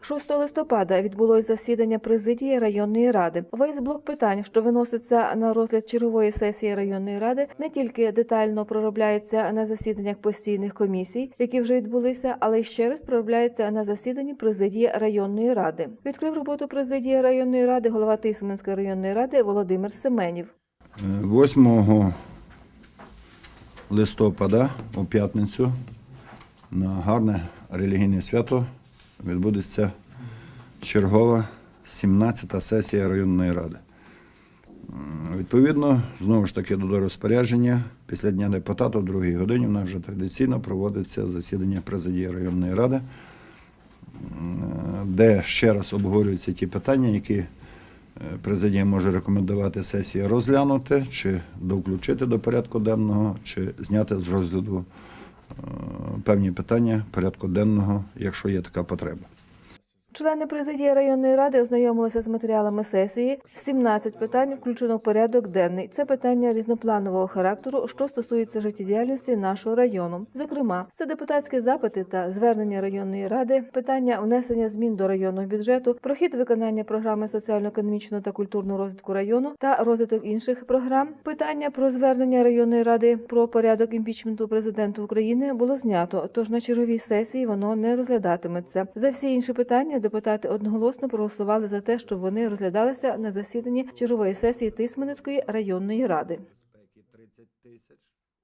6 листопада відбулось засідання президії районної ради. Весь блок питань, що виноситься на розгляд чергової сесії районної ради, не тільки детально проробляється на засіданнях постійних комісій, які вже відбулися, але й ще раз проробляється на засіданні президії районної ради. Відкрив роботу президії районної ради голова Тисменської районної ради Володимир Семенів. 8 листопада у п'ятницю на гарне релігійне свято відбудеться чергова 17-та сесія районної ради. Відповідно, знову ж таки до розпорядження, після Дня депутата, в другій годині, в нас вже традиційно проводиться засідання президії районної ради, де ще раз обговорюються ті питання, які е, президія може рекомендувати сесії розглянути, чи довключити до порядку денного, чи зняти з розгляду певні питання порядку денного, якщо є така потреба. Члени президії районної ради ознайомилися з матеріалами сесії. 17 питань включено в порядок денний. Це питання різнопланового характеру, що стосуються життєдіяльності нашого району. Зокрема, це депутатські запити та звернення районної ради, питання внесення змін до районного бюджету, прохід виконання програми соціально-економічного та культурного розвитку району та розвиток інших програм. Питання про звернення районної ради про порядок імпічменту президенту України було знято. Тож на черговій сесії воно не розглядатиметься. За всі інші питання депутати одноголосно проголосували за те, щоб вони розглядалися на засіданні чергової сесії Тисменецької районної ради. 30 тисяч.